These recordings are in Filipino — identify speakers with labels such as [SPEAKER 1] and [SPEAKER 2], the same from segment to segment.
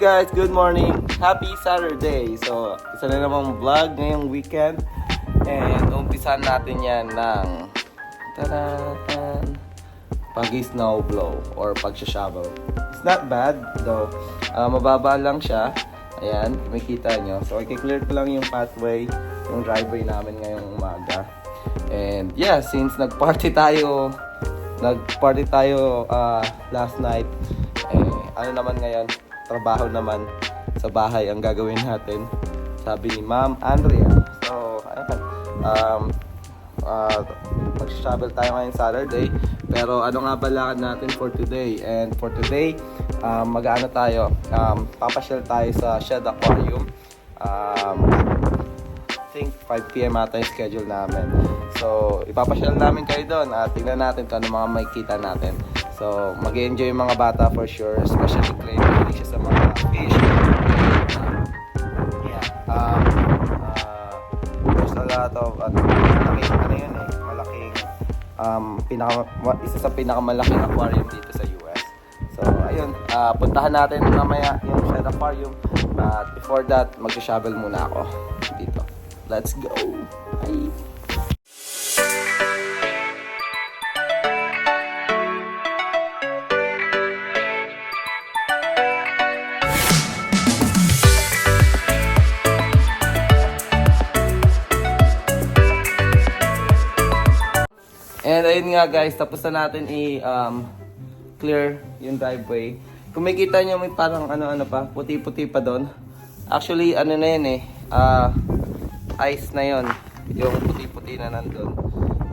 [SPEAKER 1] Guys, good morning. Happy Saturday. So, isa na namang vlog ngayong weekend. And umpisan natin yan ng tadan, pag-snow blow or pag-shovel. It's not bad though. Ah, mababa lang siya. Ayan, makita nyo. So, i-clear ko lang yung pathway, yung driveway namin ngayong umaga. And yeah, since nag-party tayo, nag-party tayo ah, last night, eh, ano naman ngayon, trabaho naman sa bahay ang gagawin natin. Sabi ni Ma'am Andrea. So, ayan. Um, uh, mag-travel tayo ngayong Saturday. Pero ano nga ba lakad natin for today? And for today, um, mag-ano tayo? Um, papasyal tayo sa Shed Aquarium. Um, think 5pm ata yung schedule namin. So, ipapasyal namin kayo doon at tingnan natin kung ano mga makikita natin. So, mag enjoy yung mga bata for sure, especially Clay, mahilig siya sa mga fish. Yeah. Um, uh, there's a lot of, ano, malaking, ano yun eh, malaking, um, pinaka, isa sa pinakamalaking aquarium dito sa US. So, ayun, ah, puntahan natin mamaya yung Shed Aquarium. At before that, mag-shovel muna ako dito. Let's go! Bye! Ayun nga guys, tapos na natin i um, clear yung driveway. Kung makita nyo may parang ano-ano pa, puti-puti pa doon. Actually, ano na yun eh, ah, ice na yon yung puti-puti na nandun.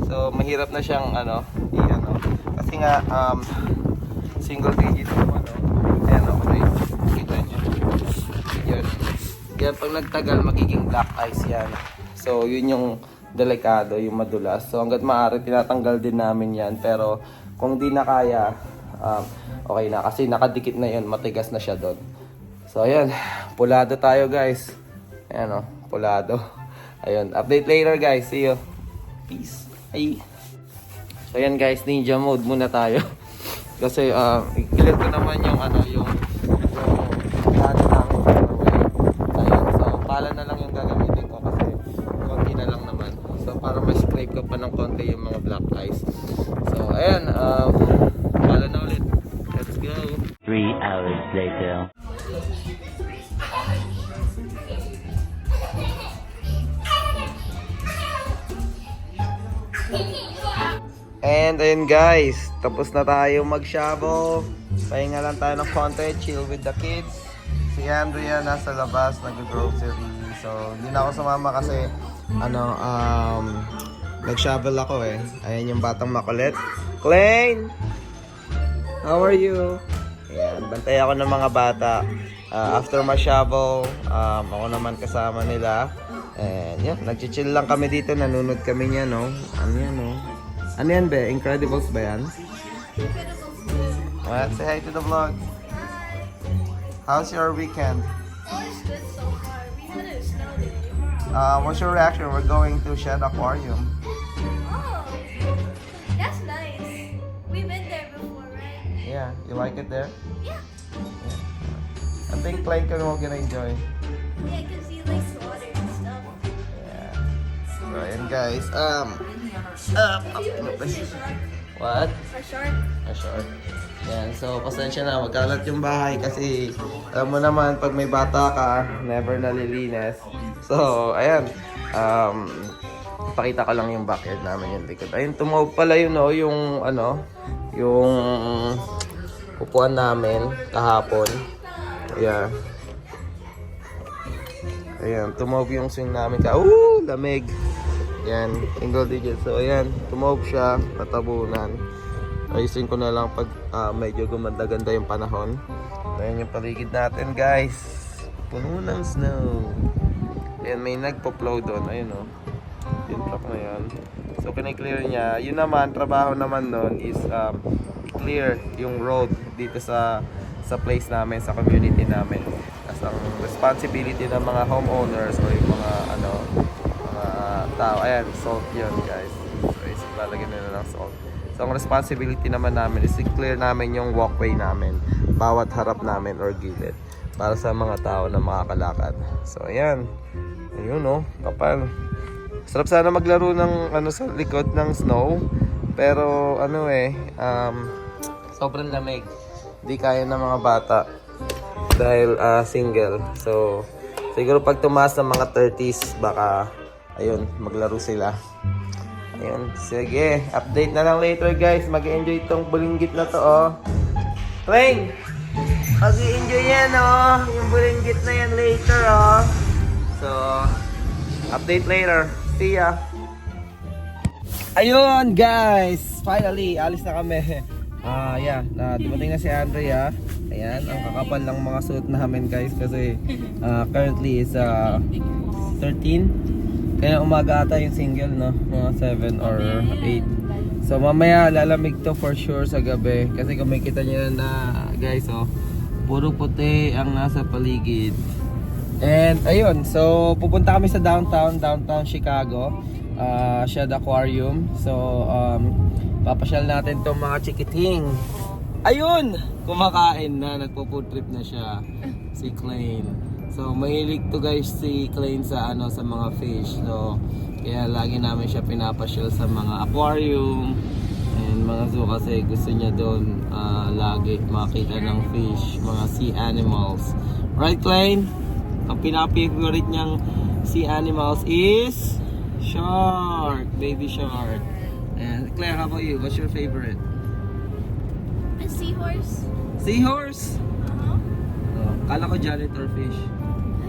[SPEAKER 1] So, mahirap na siyang ano, i-ano. Kasi nga, um, single digit yung ano. Ayan o, okay. Kita nyo. Yun. Yan, pag nagtagal, magiging black ice yan. So, yun yung delikado, yung madulas. So, hanggat maaari, tinatanggal din namin yan. Pero, kung di na kaya, um, okay na. Kasi nakadikit na yun, matigas na siya doon. So, ayan. Pulado tayo, guys. Ayan o, pulado. Ayun, update later, guys. See you. Peace. Ay. So, ayan, guys. Ninja mode muna tayo. Kasi, um, i-clear ko naman yung, ano, yung, yung plano namin sa doorway. Ayun, so, pala na lang yung gagamitin ko kasi konti na lang naman. So, para ma-scrape ko pa ng konti yung mga black ice. So, ayan, um, pala na ulit. Let's go.
[SPEAKER 2] Three hours later.
[SPEAKER 1] And ayun guys, tapos na tayo mag-shovel. Pahinga lang tayo ng konti, chill with the kids. Si Andrea nasa labas, nag-grocery. So, hindi na ako sumama kasi, ano, um, nag-shovel ako eh. Ayan yung batang makulit. Klein! How are you? Ayan, bantay ako ng mga bata. Ah, after ma-shovel, um, ako naman kasama nila. And yan, nag-chill lang kami dito. Nanunod kami niya, no? Ano yan, no? Ano yan, be? Incredibles ba yan? What? Say hi to the vlog. How's your weekend?
[SPEAKER 3] Oh, it's good so far. We had a snow day.
[SPEAKER 1] Uh, what's your reaction? We're going to Shed Aquarium. Yeah, you like it there?
[SPEAKER 3] Yeah.
[SPEAKER 1] I think can all gonna enjoy.
[SPEAKER 3] Yeah, because he likes water and stuff.
[SPEAKER 1] Yeah. So, ayan guys. Um, uh, what?
[SPEAKER 3] A shark.
[SPEAKER 1] A short. Yan, so pasensya na, magkalat yung bahay kasi alam mo naman, pag may bata ka, never nalilinis. So, ayan. Um, pakita ko lang yung backyard namin yung likod. Ayun, tumawag pala yun, no, yung ano, yung upuan namin kahapon. Yeah. Ayan, tumawag yung swing namin ka. Ooh, lamig. Yan, single digit. So, ayan, tumawag siya, natabunan. Ayusin ko na lang pag ah, medyo gumanda-ganda yung panahon. Ayan yung paligid natin, guys. Puno ng snow. Ayan, may nagpo-flow doon. Ayun, oh. Yung truck na yan. So, kiniklear niya. Yun naman, trabaho naman doon is um, clear yung road dito sa sa place namin, sa community namin. As ang responsibility ng mga homeowners o yung mga ano, mga tao. Ayan, salt yun, guys. So, is lalagyan nila ng salt. So, ang responsibility naman namin is i-clear namin yung walkway namin. Bawat harap namin or gilid. para sa mga tao na makakalakad. So, ayan. Ayun, oh. Kapal. Sarap sana maglaro ng ano sa likod ng snow. Pero, ano eh, um, sobrang lamig. Hindi kaya ng mga bata. Dahil ah, single. So, siguro pag tumaas ng mga 30s, baka, ayun, maglaro sila. Ayun, sige. Update na lang later guys. Mag-enjoy itong bulinggit na to, oh. Train! Mag-enjoy yan, oh. Yung bulinggit na yan later, oh. So, update later. See ya! Ayun, guys! Finally, alis na kami. Ah, yeah. Na, dumating na si Andrea. Ayan, ang kakapal ng mga suit namin, guys. Kasi ah, currently is ah, 13. Kaya umaga ata yung single, no? Mga 7 or 8. So mamaya lalamig to for sure sa gabi. Kasi kung makikita nyo na guys, oh, puro puti ang nasa paligid. And ayun, so pupunta kami sa downtown, downtown Chicago. Uh, Shed Aquarium. So um, papasyal natin tong mga chikiting. Ayun! Kumakain na, nagpo-food trip na siya. Si Klein. So mahilig to guys si Klein sa ano sa mga fish. So kaya lagi namin siya pinapasyal sa mga aquarium and mga zoo kasi gusto niya doon ah, lagi makita ng fish, mga sea animals. Right Klein? Ang pinaka-favorite niyang sea animals is shark, baby shark. Claire, how about you? What's your favorite?
[SPEAKER 3] A seahorse?
[SPEAKER 1] Seahorse.
[SPEAKER 3] Uh-huh.
[SPEAKER 1] Oh, kala ko janitor fish.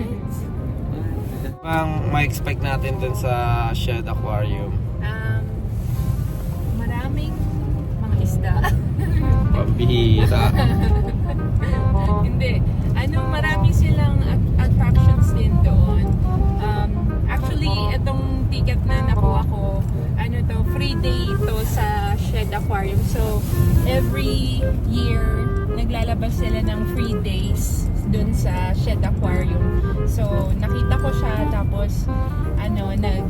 [SPEAKER 1] Ang ma-expect natin dun sa Shed Aquarium.
[SPEAKER 4] Um, maraming mga isda.
[SPEAKER 1] Pambihira.
[SPEAKER 4] Hindi. Ano, marami silang at- attractions Shed Aquarium. So, every year, naglalabas sila ng free days dun sa Shed Aquarium. So, nakita ko siya, tapos, ano, nag,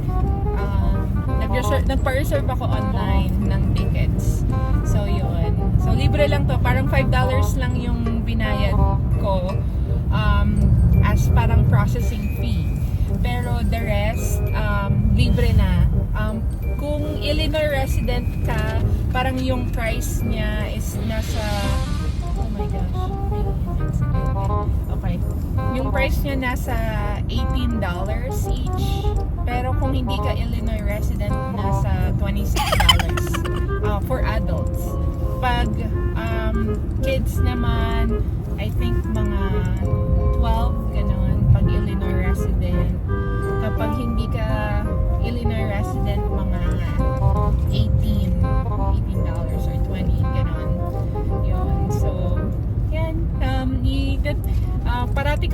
[SPEAKER 4] um, nag-reserve, nagpa-reserve ako online ng tickets. So, yun. So, libre lang to. Parang $5 lang yung binayad ko um, as parang processing fee. Pero the rest, um, libre na. Um, Illinois resident ka, parang yung price niya is nasa, oh my gosh. Okay. Yung price niya nasa $18 each. Pero kung hindi ka Illinois resident, nasa $26 uh, for adults. Pag um, kids naman,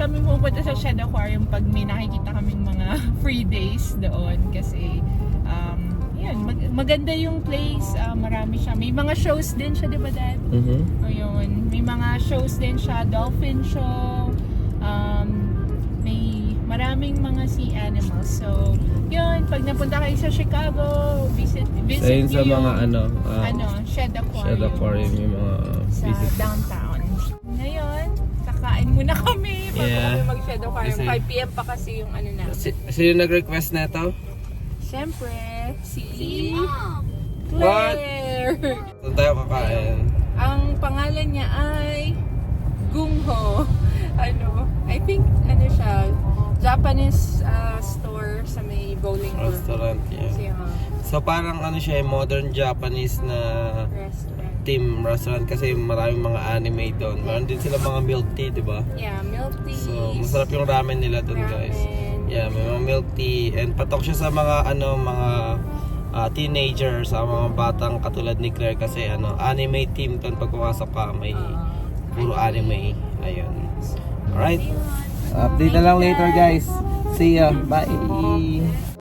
[SPEAKER 4] kami pupunta sa Shed Aquarium pag may nakikita kaming mga free days doon kasi um, yan, mag- maganda yung place, ah, marami siya. May mga shows din siya, di ba dad?
[SPEAKER 1] Mhm.
[SPEAKER 4] O yun, may mga shows din siya, dolphin show, um, may maraming mga sea animals. So, yun, pag napunta kayo sa Chicago, visit, visit
[SPEAKER 1] So yun sa mga
[SPEAKER 4] yung,
[SPEAKER 1] ano, ah,
[SPEAKER 4] ano, Shed Aquarium.
[SPEAKER 1] Shed Aquarium yung mga
[SPEAKER 4] Sa
[SPEAKER 1] visit.
[SPEAKER 4] downtown. Ngayon, kakain muna kami bago
[SPEAKER 1] Yeah.
[SPEAKER 4] kami Aquarium.
[SPEAKER 1] Kasi-
[SPEAKER 4] 5pm pa kasi yung ano na.
[SPEAKER 1] Si, sino nag-request na ito?
[SPEAKER 4] Siyempre, si
[SPEAKER 3] Mom!
[SPEAKER 4] Claire.
[SPEAKER 1] Saan tayo kakain?
[SPEAKER 4] Ang pangalan niya ay Gungho. Ano, I think ano siya, Japanese ah, store sa may bowling room.
[SPEAKER 1] Restaurant, yeah.
[SPEAKER 4] Siya,
[SPEAKER 1] So parang ano siya, eh, modern Japanese na
[SPEAKER 4] restaurant.
[SPEAKER 1] Team restaurant kasi maraming mga anime doon. Meron din sila mga milk tea, di ba?
[SPEAKER 4] Yeah, milk tea.
[SPEAKER 1] So, masarap yung ramen nila doon, guys. Yeah, may mga milk tea and patok siya sa mga ano, mga ah, teenagers, sa mga batang katulad ni Claire kasi ano, anime team doon pag pumasok ka, may
[SPEAKER 4] Ah.
[SPEAKER 1] puro anime. Ayun. Alright. Update na lang later, guys. See ya. Bye.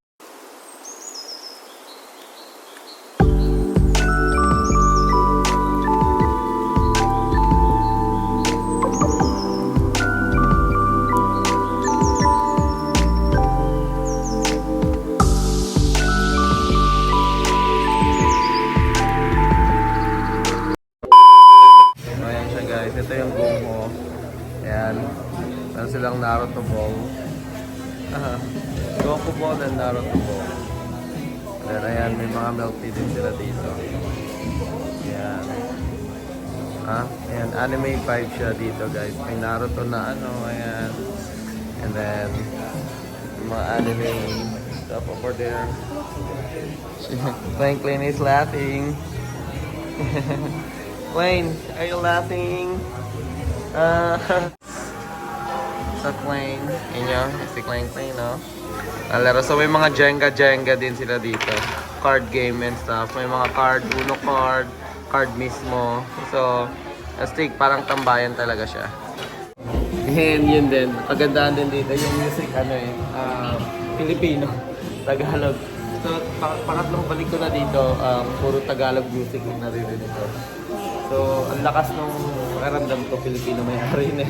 [SPEAKER 1] Naruto Ball. Then ayan, may mga milk tea din sila dito. Ayan. Ah, ayan, anime vibe siya dito guys. May Naruto na ano, ayan. And then, mga anime stuff over there. Plain is laughing. Plain, are you laughing? Ah, sa Plain. Inyo, si Plain Plain, no? Alaro, so may mga Jenga-Jenga din sila dito. Card game and stuff. May mga card, Uno card, card mismo. So, astig, parang tambayan talaga siya. And yun din, kagandahan din dito yung music, ano eh, um, Filipino, Tagalog. So, pa- pangatlong balik ko na dito, um, puro Tagalog music yung naririnig ko. So, ang lakas nung pakiramdam ko, Filipino may ari na.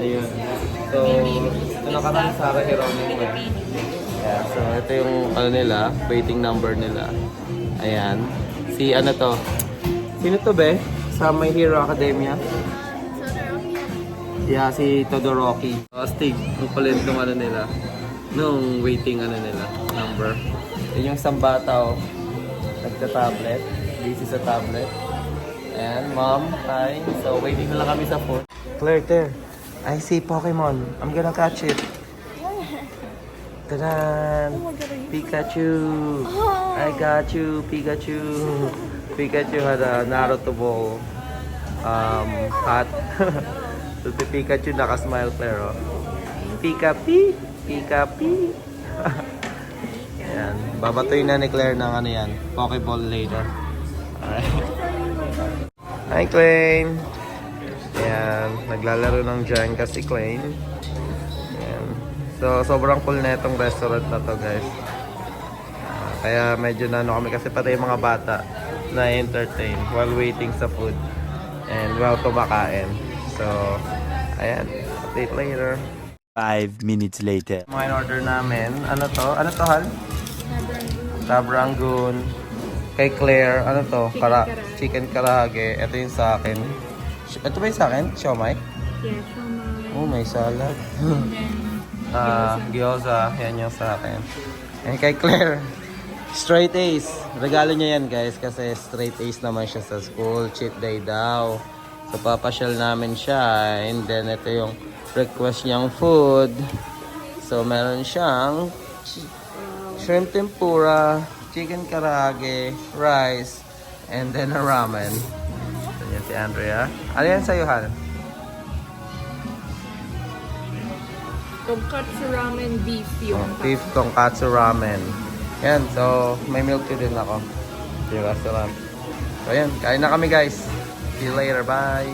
[SPEAKER 1] Ayun. So, ito nakaraan Sarah Geronimo. Yeah, so ito yung ano nila, waiting number nila. Ayan. Si ano to? Sino to be? Sa My Hero Academia?
[SPEAKER 3] So okay.
[SPEAKER 1] Yeah, si Todoroki. Astig, ang kulit nung ano nila. Nung waiting ano nila, number. Yun yung isang bata oh. Nagta-tablet. Busy sa tablet. Ayan, mom, hi. So, waiting na lang kami sa phone. Claire, there. I see Pokemon. I'm gonna catch it. Tadan! Pikachu! I got you, Pikachu! Pikachu had a Naruto ball. Um, hat. so, si Pikachu nakasmile pero. Pika Pi! Pika Pi! Ayan. Babatoy na ni Claire ng ano yan. Pokeball later. Alright. Hi, Claine! Ayan. Naglalaro ng Jenga si Claine. Ayan. So, sobrang cool na itong restaurant na to, guys. Ah, kaya medyo na ano kami kasi pati mga bata na entertain while waiting sa food and while kumakain. So, ayan. Update later.
[SPEAKER 2] Five minutes later.
[SPEAKER 1] Mga in-order namin. Ano to? Ano to, Hal? Labrangoon. Kay Claire, ano to? Kara chicken karage. Ito yung sa akin. Ito ba yung sa akin? Siomai?
[SPEAKER 4] Yeah, from
[SPEAKER 1] Oh, may salad.
[SPEAKER 4] and then
[SPEAKER 1] Ah, gyoza. Yan yung sa akin. And kay Claire, straight A's. Regalo niya yan guys kasi straight A's naman siya sa school. Cheat day daw. So papasyal namin siya. And then ito yung request niyang food. So meron siyang shrimp tempura, chicken karage, rice, and then a ramen. Si Andrea. Ano yan sa'yo, Hal?
[SPEAKER 4] tonkatsu ramen beef yung
[SPEAKER 1] Oh, beef tonkatsu ramen. Yan, so may milk tea din ako. Sa yung restaurant. So yan, kain na kami guys. See you later, bye!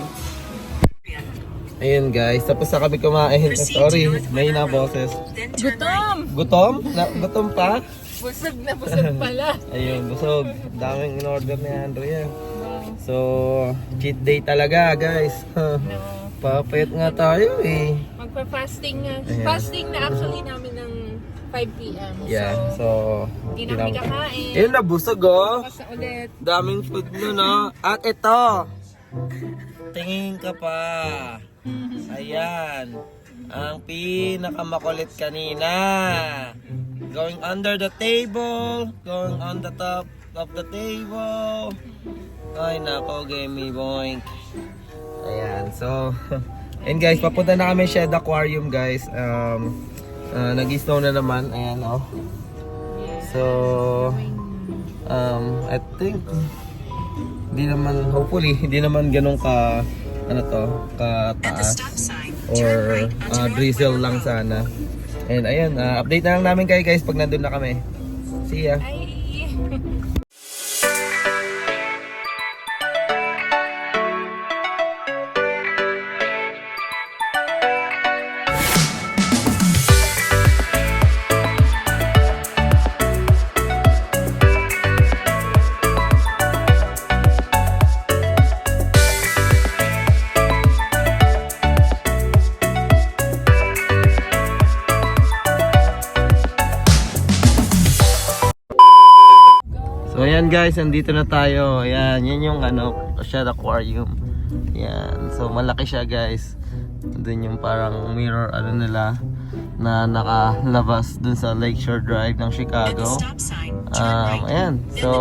[SPEAKER 1] Ayun guys, tapos na kami kumain. Sorry, may na boses.
[SPEAKER 4] Gutom!
[SPEAKER 1] Gutom? Na, gutom pa?
[SPEAKER 4] Busog na busog pala.
[SPEAKER 1] Ayun, busog. Daming in-order ni Andrea. So, cheat day talaga guys.
[SPEAKER 4] No.
[SPEAKER 1] Papayat nga tayo eh.
[SPEAKER 4] Magpa-fasting nga.
[SPEAKER 1] Ayan.
[SPEAKER 4] Fasting na actually namin ng 5 p.m.
[SPEAKER 1] Yeah,
[SPEAKER 4] So,
[SPEAKER 1] so...
[SPEAKER 4] hindi na kami kakain.
[SPEAKER 1] Ayun, nabusog oh.
[SPEAKER 4] Basta ulit.
[SPEAKER 1] Daming food nun, no? At ito! Tingin ka pa. Ayan. Ang pinakamakulit kanina. Going under the table. Going on the top of the table. Ay, nako, gamey boink. Ayan, so... And guys, papunta na kami Shed Aquarium, guys. Um, uh, Nag-snow na naman. Ayan, oh. So, um, I think hindi naman hopefully hindi naman ganun ka ano to ka taas or uh, drizzle lang sana and ayan uh, update na lang namin kayo guys pag nandun na kami see ya ayan guys nandito na tayo ayan yan yung ano Shed Aquarium yan so malaki siya guys Doon yung parang mirror ano nila na nakalabas dun sa Lakeshore Drive ng Chicago. Um, ayan. So,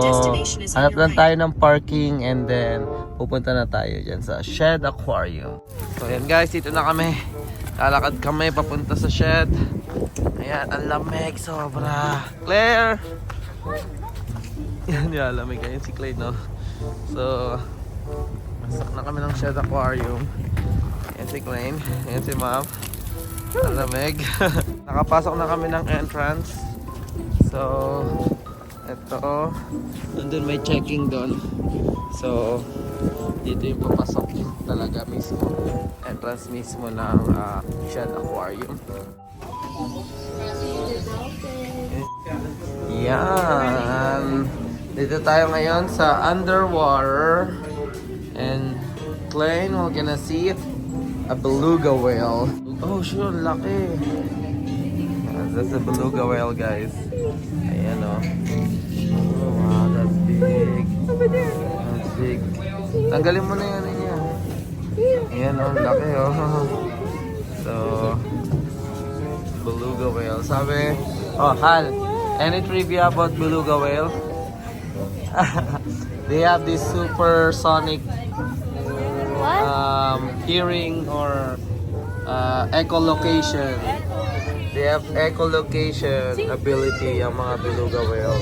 [SPEAKER 1] hanap lang tayo ng parking and then pupunta na tayo dyan sa Shed Aquarium. So, ayan guys, dito na kami. Lalakad kami papunta sa shed. Ayan, ang lamig sobra. Claire! Yan, nilalamig ayun si Clay, no? So, masak na kami ng shed aquarium. Ayan si Clay. Ayan si Ma'am. Ang lamig. Nakapasok na kami ng entrance. So, ito. Nandun may checking doon. So, dito yung papasok talaga mismo. Entrance mismo ng ah, shed aquarium. Yan. Dito tayo ngayon sa underwater. And Klein, we're gonna see a beluga whale. Oh, sure, laki. Ah, That's a beluga whale, guys. Ayan, oh. Oh, wow, that's big. That's big. Tanggalin mo na yan, niya. Ayan, oh, laki, oh. So, beluga whale. Sabi, oh, Hal, any trivia about beluga whale? they have this supersonic um, hearing or uh, echolocation. They have echolocation ability ang mga beluga whale.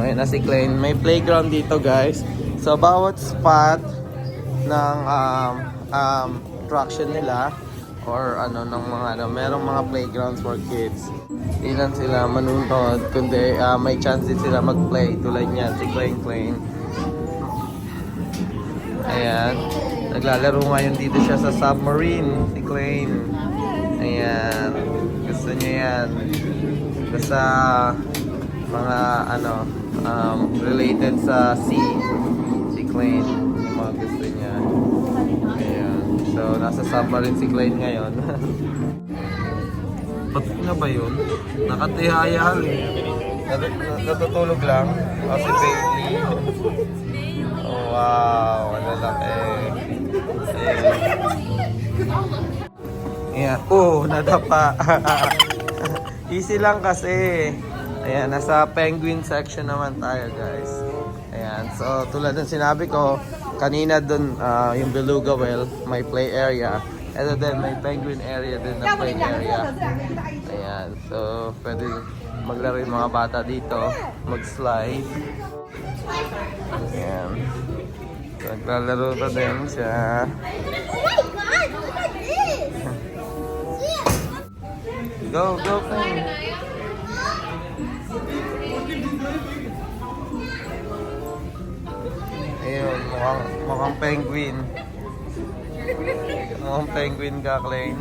[SPEAKER 1] Ayun na si Klein. May playground dito guys. So bawat spot ng um, um, attraction nila or ano ng mga ano, merong mga playgrounds for kids. Ilan sila manunod kundi ah, may chance din sila mag-play tulad niyan si Klein Klein. Ayan. Naglalaro ngayon dito siya sa submarine si Klein. Ayan. Gusto niya yan. Basta mga ano um, related sa sea si Klein yung mga gusto niya ayan so nasa submarine si Klein ngayon. Ba't na ba yun? nakatihaya eh Nat- nat- natutulog lang. Oh, si Bailey. Oh wow. Ang lalaki. Ayan. Oh nadapa. Easy lang kasi. Ayan, nasa penguin section naman tayo guys. Ayan, so tulad ng sinabi ko, kanina dun ah, yung beluga whale, may play area. Ito din, may penguin area din na play area. Ayan, so pwede maglaro yung mga bata dito, mag-slide. Ayan. So, naglalaro pa din siya. Go, go, Pen. Ayun, mukhang, mukhang penguin. mukhang penguin ka, Klein.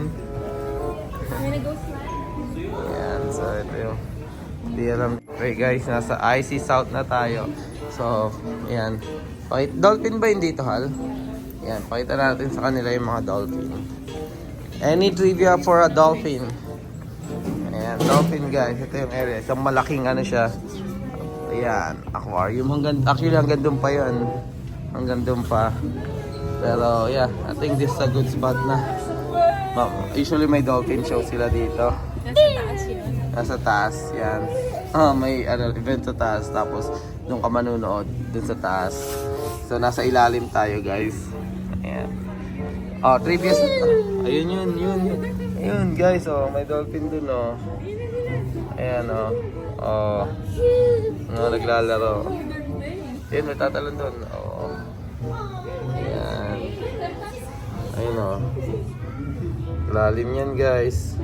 [SPEAKER 1] Ayan, so ito yung Hindi alam. Okay guys, nasa IC South na tayo. So, ayan. Pakit, dolphin ba hindi dito, Hal? Ayan, pakita natin sa kanila yung mga dolphin. Any trivia for a dolphin? Ayan, dolphin guys. Ito yung area. Isang malaking ano siya. Ayan, aquarium. Hanggang, actually hanggang doon pa yun. Hanggang doon pa. Pero yeah, I think this is a good spot na. Usually may dolphin show sila dito.
[SPEAKER 4] Nasa taas yun.
[SPEAKER 1] Nasa taas, yan. Ah, may ano, event sa taas. Tapos, doon ka manunood, dun sa taas. So, nasa ilalim tayo, guys. Ayan. Oh, sa... Ayun yun, yun. Ayun, guys, oh. May dolphin dun, oh. Ayan, oh. Oh. No, naglalaro. Ayun, may tatalon dun. Oh. Ayan. Ayun, oh. Lalim yan, guys.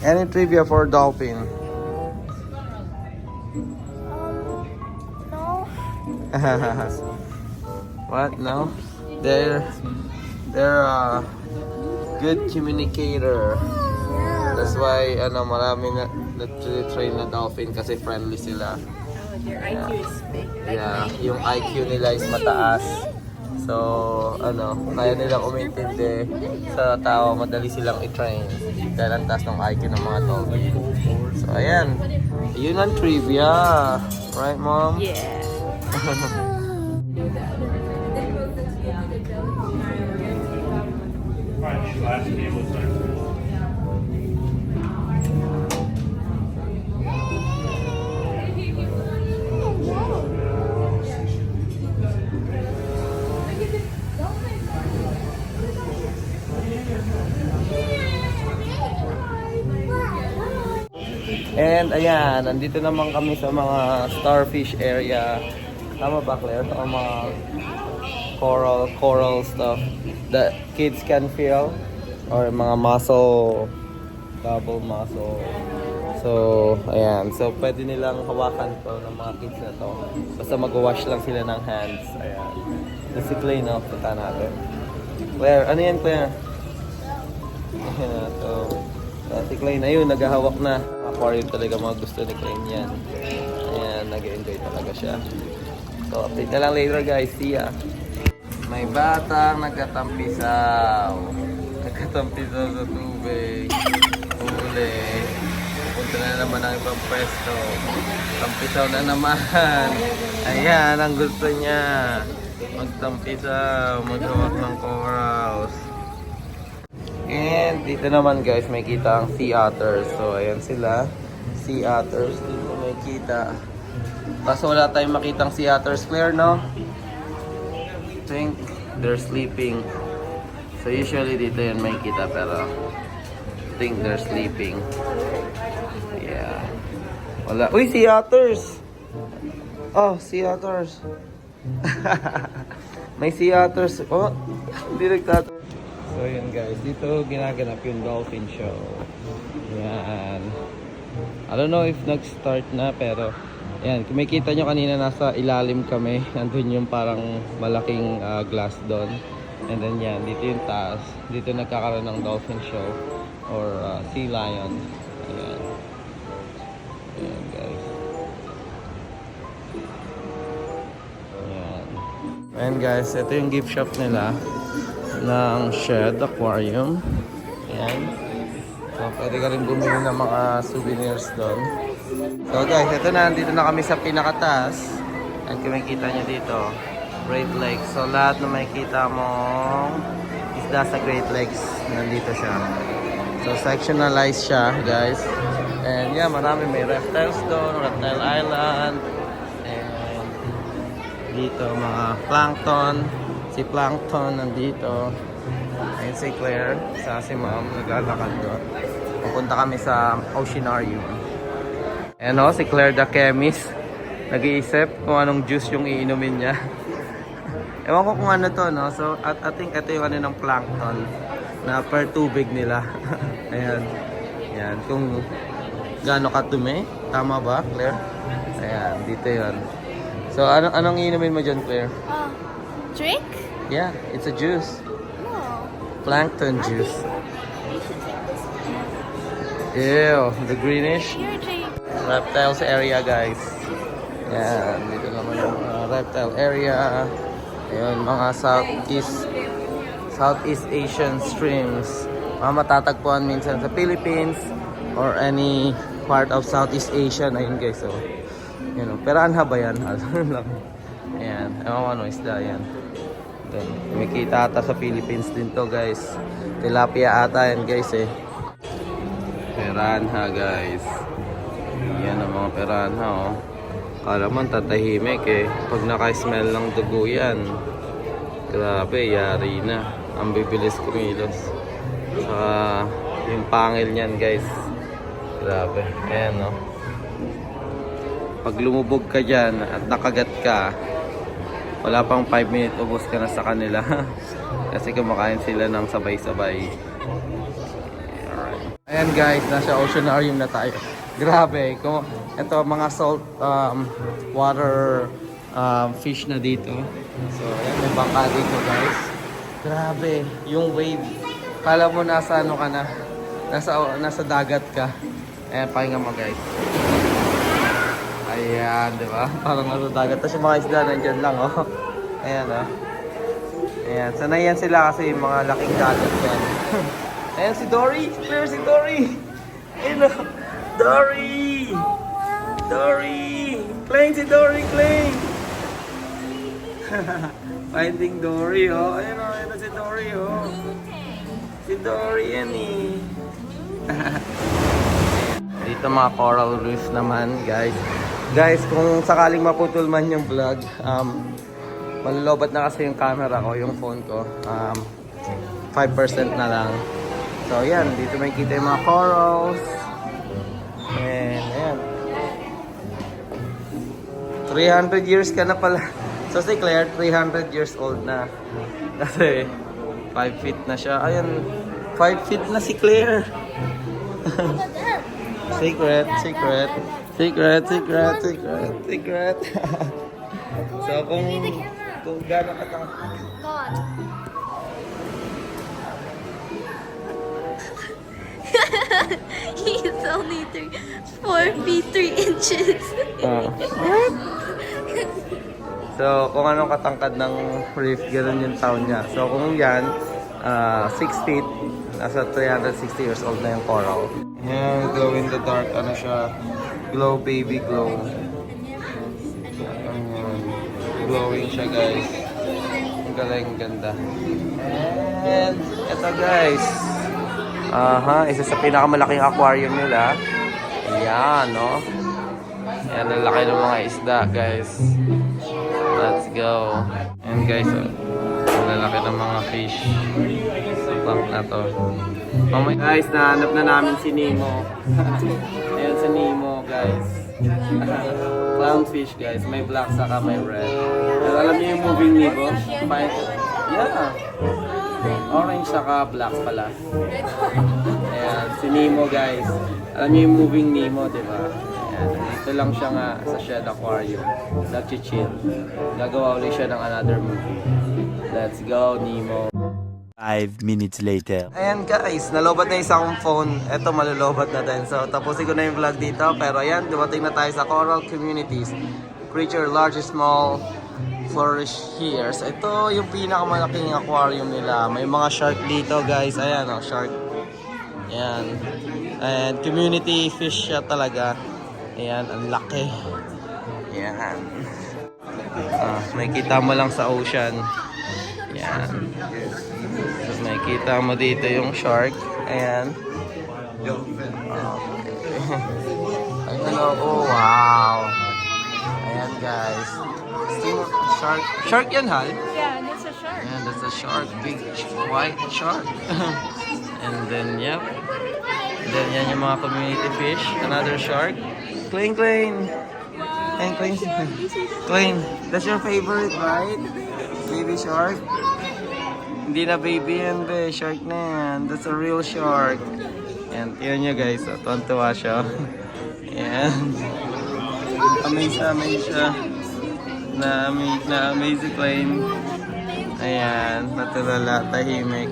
[SPEAKER 1] Any trivia for dolphin?
[SPEAKER 3] No.
[SPEAKER 1] what? No? They're they're a good communicator. That's why ano marami na train na dolphin kasi friendly sila.
[SPEAKER 4] Oh, their IQ is big.
[SPEAKER 1] Yeah, yung IQ nila is mataas. So, ano, kaya nila umintindi sa tao, madali silang i-train. Dahil ang taas ng IQ ng mga dolphin. So, ayan. Yun ang trivia. Right, mom?
[SPEAKER 4] Yeah.
[SPEAKER 1] And ayan, nandito naman kami sa mga starfish area. Tama ba Claire? Ang mga coral, coral stuff that kids can feel. Or mga muscle, double muscle. So, ayan. So, pwede nilang hawakan to ng mga kids na to. Basta mag-wash lang sila ng hands. Ayan. This si Clay, no? Punta natin. Claire, ano yan, Claire? Ayan, so, si Clay na yun, naghahawak na. Aquarium talaga mga gusto ni Clay yan. Ayan, nag-enjoy talaga siya. So, update na lang later guys. See ya! May batang nagkatampisaw. Nagkatampisaw sa tubig. Huli. Punta na naman ang ibang pwesto. Tampisaw na naman. Ayan, ang gusto niya. Magtampisaw, maghawak ng corals. And dito naman guys, may kita ang sea. So ayan sila, sea otters. Dito may kita. Kaso wala tayong makitang sea otters clear, no? Think they're sleeping. So usually dito yun may kita pero think they're sleeping. Yeah. Wala. Uy, sea otters! Oh, sea otters. may sea otters. Oh, hindi nagtat... So yun guys, dito ginaganap yung dolphin show. Yan. I don't know if nag-start na pero yan, kung makita nyo kanina nasa ilalim kami. Nandun yung parang malaking ah, glass doon. And then yan, dito yung taas. Dito nagkakaroon ng dolphin show or ah, sea lion. Ayan. Ayan guys. Ayan. Ayan guys, ito yung gift shop nila ng shed aquarium. Ayan. So, pwede ka rin bumili ng mga souvenirs doon. So guys, ito na. Dito na kami sa pinakataas. At kung makikita nyo dito, Great Lakes. So lahat na makikita mong isda sa Great Lakes, nandito siya. So sectionalized siya, guys. And yeah, marami. May reptiles doon, reptile island. And dito mga plankton. Si Plankton nandito. Ayun si Claire, sa si Ma'am, naglalakad doon. Pupunta kami sa Oceanarium. Ayan o, si Claire the Chemist. Nag-iisip kung anong juice yung iinumin niya. Ewan ko kung ano to, no? So, at I think ito yung ano ng plankton na per tubig nila. Ayan. Ayan. Kung gaano katumi. Tama ba, Claire? Ayan. Dito yun. So, anong, anong iinumin mo dyan, Claire?
[SPEAKER 3] Oh, drink?
[SPEAKER 1] Yeah, it's a juice.
[SPEAKER 3] No.
[SPEAKER 1] Plankton juice.
[SPEAKER 3] You.
[SPEAKER 1] Ew, the greenish. Reptiles area guys. Yan, dito naman yung uh, reptile area. Ayun, mga Southeast Southeast Asian streams. Mga matatagpuan minsan sa Philippines or any part of Southeast Asia na yun guys. So, yun, know, Peranha ba yan? Ano lang. Ayan, ewan ko ano isda yan. Then, may kita ata sa Philippines din to guys. Tilapia ata yan guys eh. Piranha guys. Yan ang mga piranha oh. Kala mo tatahimik eh. Pag naka-smell ng dugo yan. Grabe, yari na. Ang bibilis kumilos. Saka yung pangil niyan guys. Grabe. Ayan oh. Pag lumubog ka dyan at nakagat ka, wala pang 5 minutes ubos ka na sa kanila. Kasi kumakain sila ng sabay-sabay. Alright. Ayan guys, nasa oceanarium na tayo. Grabe, ito mga salt um, water um, fish na dito. So, ayan, may bangka dito guys. Grabe, yung wave. Kala mo nasa ano ka na, nasa, nasa dagat ka. Ayan, pahinga mo guys. Ayan, di ba? Parang nasa dagat. Tapos yung mga isda nandyan lang, oh. Ayan, oh. Ayan, sanay yan sila kasi yung mga laking dagat yan. Ayan si Dory! Clear si Dory! Ayan, oh. Dory! Dory! Clang si Dory, clang! Finding Dory, oh. Ayun, oh. Ayun na si Dory, oh. Si Dory yan, eh. Dito mga coral reef naman, guys. Guys, kung sakaling maputol man yung vlog, um, malulobat na kasi yung camera ko, yung phone ko. Um, 5% na lang. So, yan. Dito may kita yung mga corals. And, ayan. 300 years ka na pala. So, si Claire, 300 years old na. Kasi, 5 feet na siya. Ayan, 5 feet na si Claire. secret, secret. Secret, secret, secret, secret. so, kung, kung gano'n ka tang...
[SPEAKER 3] God. He's only three, four feet three inches.
[SPEAKER 1] Ah. So, kung anong katangkad ng reef, ganun yung taon niya. So, kung yan, 6 feet, nasa 360 years old na yung coral. Yan, glow in the dark, ano siya, glow baby glow. Ayan, glowing siya guys. Ang galing, ganda. And, eto guys. Aha, isa sa pinakamalaking aquarium nila. Ayan, no? Ayan, ang laki ng mga isda, guys. Let's go. And guys, oh, ang lalaki ng mga fish. Sa tank na to. My guys, nahanap na namin si Nemo. Guys. Clownfish, guys. May black saka may red. Pero alam niyo yung moving Nemo? Fine. Yeah. Orange saka black pala. Ayan, si Nemo guys. Alam niyo yung moving Nemo, di ba? Ayan, dito lang siya nga sa Shed Aquarium. Nag-chill. Gagawa ulit siya ng another movie. Let's go, Nemo.
[SPEAKER 2] Five minutes later.
[SPEAKER 1] Ayan guys, nalobat na isang phone. Ito malulobat na din. So tapusin ko na yung vlog dito. Pero ayan, dumating na tayo sa Coral Communities. Creature large, small, flourish here. So ito yung pinakamalaking aquarium nila. May mga shark dito guys. Ayan oh, shark. Ayan. And community fish siya talaga. Ayan, ang laki. Ayan. Ah, may kita mo lang sa ocean. Ayan. Makikita mo dito yung shark. Ayan. Okay. Ayan o. Oh, wow. Ayan guys. Still shark. Shark yan, Hal?
[SPEAKER 4] Yeah, that's a shark.
[SPEAKER 1] Ayan, that's a shark. Big white shark. And then, yep. And then, yan yung mga community fish. Another shark. Clean, clean. And clean. Clean. That's your favorite, right? Baby shark. Hindi na baby yan, be. Shark na yan. That's a real shark. Yan, tingnan nyo guys. Oh, tuwan-tuwa siya. Yan. Amaze na amaze siya. Na-amaze, na-amaze si Plain. Ayan, natulala, tahimik.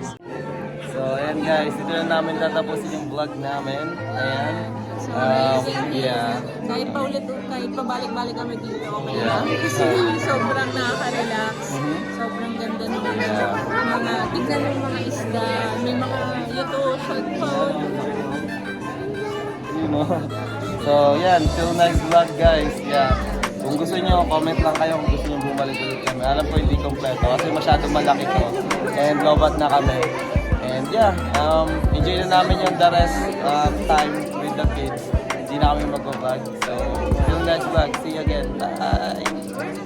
[SPEAKER 1] So, ayan guys, ito na namin tatapusin yung vlog namin. Ayan. Um, yeah.
[SPEAKER 4] Kahit paulit, kahit pabalik-balik kami dito, okay
[SPEAKER 1] Yeah.
[SPEAKER 4] lang. Kasi sobrang nakaka-relax. Sobrang ganda ng mga, mga tignan ng mga isda. May mga yuto, short pod.
[SPEAKER 1] You know? So, yan. Till next vlog, guys. Yeah. Kung gusto nyo, comment lang kayo kung gusto nyo bumalik ulit kami. Alam ko hindi kompleto kasi masyadong malaki to. And lobat na kami. And yeah, um, enjoy na namin yung the rest uh, time with the kids. Hindi na kami mag-vlog. So, till next vlog. See you again. Bye!